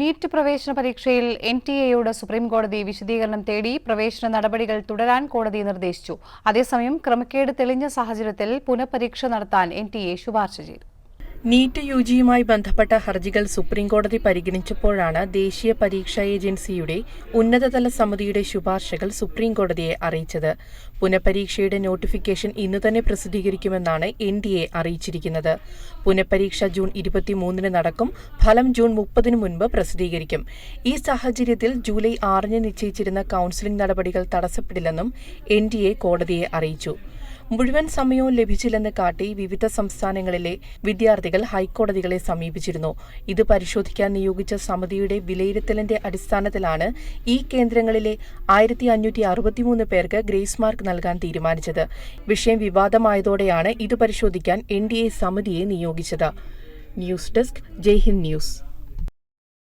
NEET പ്രവേശന പരീക്ഷയിൽ N T എയോട് സുപ്രീംകോടതി വിശദീകരണം തേടി പ്രവേശന നടപടികൾ തുടരാൻ കോടതി നിർദ്ദേശിച്ചു. അതേസമയം ക്രമക്കേട് തെളിഞ്ഞ സാഹചര്യത്തിൽ പുനഃപരീക്ഷ നടത്താൻ എൻ ടി എ ശുപാർശ ചെയ്തു. നീറ്റ് യു ജിയുമായി ബന്ധപ്പെട്ട ഹർജികൾ സുപ്രീംകോടതി പരിഗണിച്ചപ്പോഴാണ് ദേശീയ പരീക്ഷാ ഏജൻസിയുടെ ഉന്നതതല സമിതിയുടെ ശുപാർശകൾ സുപ്രീംകോടതിയെ അറിയിച്ചത്. പുനഃപരീക്ഷയുടെ നോട്ടിഫിക്കേഷൻ ഇന്ന് തന്നെ പ്രസിദ്ധീകരിക്കുമെന്നാണ് എൻ ഡി എ അറിയിച്ചിരിക്കുന്നത്. പുനഃപരീക്ഷ ജൂൺ ഇരുപത്തിമൂന്നിന് നടക്കും ഫലം ജൂൺ മുപ്പതിനു മുൻപ് പ്രസിദ്ധീകരിക്കും. ഈ സാഹചര്യത്തിൽ ജൂലൈ ആറിന് നിശ്ചയിച്ചിരുന്ന കൌൺസിലിംഗ് നടപടികൾ തടസ്സപ്പെടില്ലെന്നും എൻ ഡി എ കോടതിയെ അറിയിച്ചു. മുഴുവൻ സമയവും ലഭിച്ചില്ലെന്ന് കാട്ടി വിവിധ സംസ്ഥാനങ്ങളിലെ വിദ്യാർത്ഥികൾ ഹൈക്കോടതികളെ സമീപിച്ചിരുന്നു. ഇത് പരിശോധിക്കാൻ നിയോഗിച്ച സമിതിയുടെ വിലയിരുത്തലിന്റെ അടിസ്ഥാനത്തിലാണ് ഈ കേന്ദ്രങ്ങളിലെ ആയിരത്തി അഞ്ഞൂറ്റി അറുപത്തിമൂന്ന് പേർക്ക് ഗ്രേസ് മാർക്ക് നൽകാൻ തീരുമാനിച്ചത്. വിഷയം വിവാദമായതോടെയാണ് ഇത് പരിശോധിക്കാൻ എൻ ഡി എ സമിതിയെ നിയോഗിച്ചത്. News desk Jaihind news.